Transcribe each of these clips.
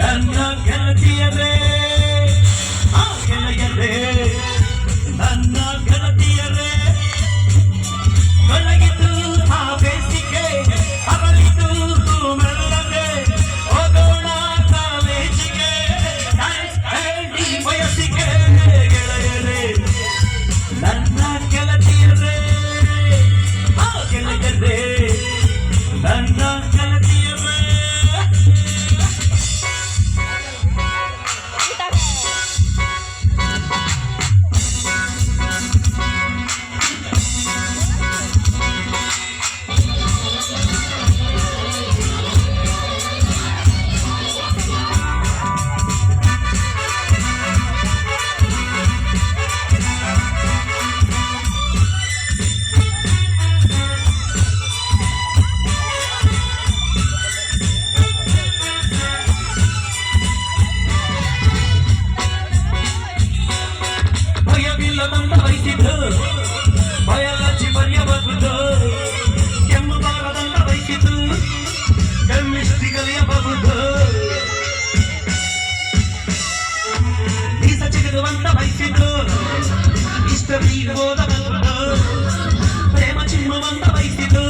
ನನ್ನ ಘನತೆಯರೇ ಆ ಗೆಳೆಯರೇ ನನ್ನ ಘನತೆಯರೇ. ಇರುವಂತ ಬಯಸಿದ್ರು ಇಷ್ಟ ನೀರು ಹೋದ ಪ್ರೇಮ ಚಿಮ್ಮುವಂತ ಬಯಸಿದ್ರು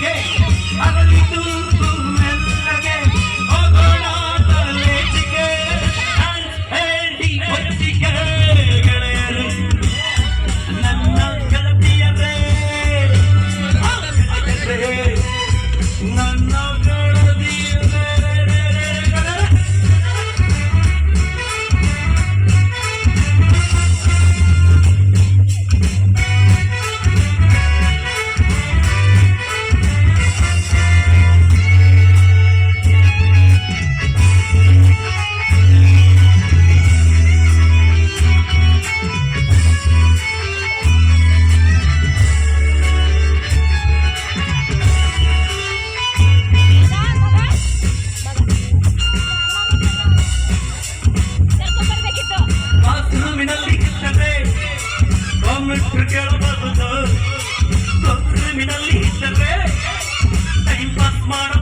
game. மனம்